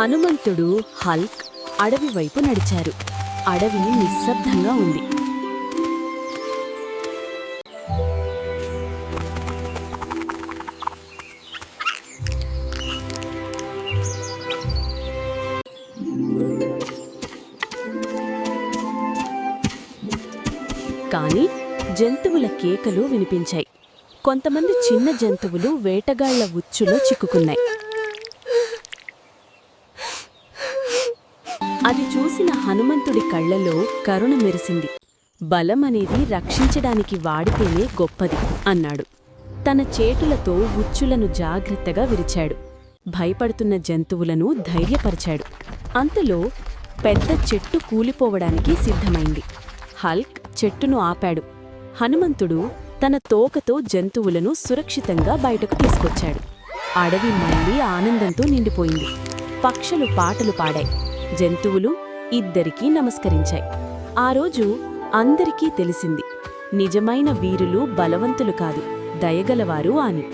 హనుమంతుడు హల్క్ అడవి వైపు నడిచారు. అడవి నిశ్శబ్దంగా ఉంది. కానీ జంతువుల కేకలు వినిపించాయి. కొంతమంది చిన్న జంతువులు వేటగాళ్ళ ఉచ్చులో చిక్కుకున్నాయి. అది చూసిన హనుమంతుడి కళ్ళలో కరుణ మెరిసింది. బలం అనేది రక్షించడానికి వాడితేనే గొప్పది అన్నాడు. తన చేతులతో ఉచ్చులను జాగ్రత్తగా విరిచాడు. భయపడుతున్న జంతువులను ధైర్యపరిచాడు. అంతలో పెద్ద చెట్టు కూలిపోవడానికి సిద్ధమైంది. హల్క్ చెట్టును ఆపాడు. హనుమంతుడు తన తోకతో జంతువులను సురక్షితంగా బయటకు తీసుకొచ్చాడు. అడవి మళ్ళీ ఆనందంతో నిండిపోయింది. పక్షులు పాటలు పాడాయి. జంతువులు ఇద్దరికీ నమస్కరించాయి. ఆ రోజు అందరికీ తెలిసింది నిజమైన వీరులు బలవంతులు కాదు దయగలవారు అని.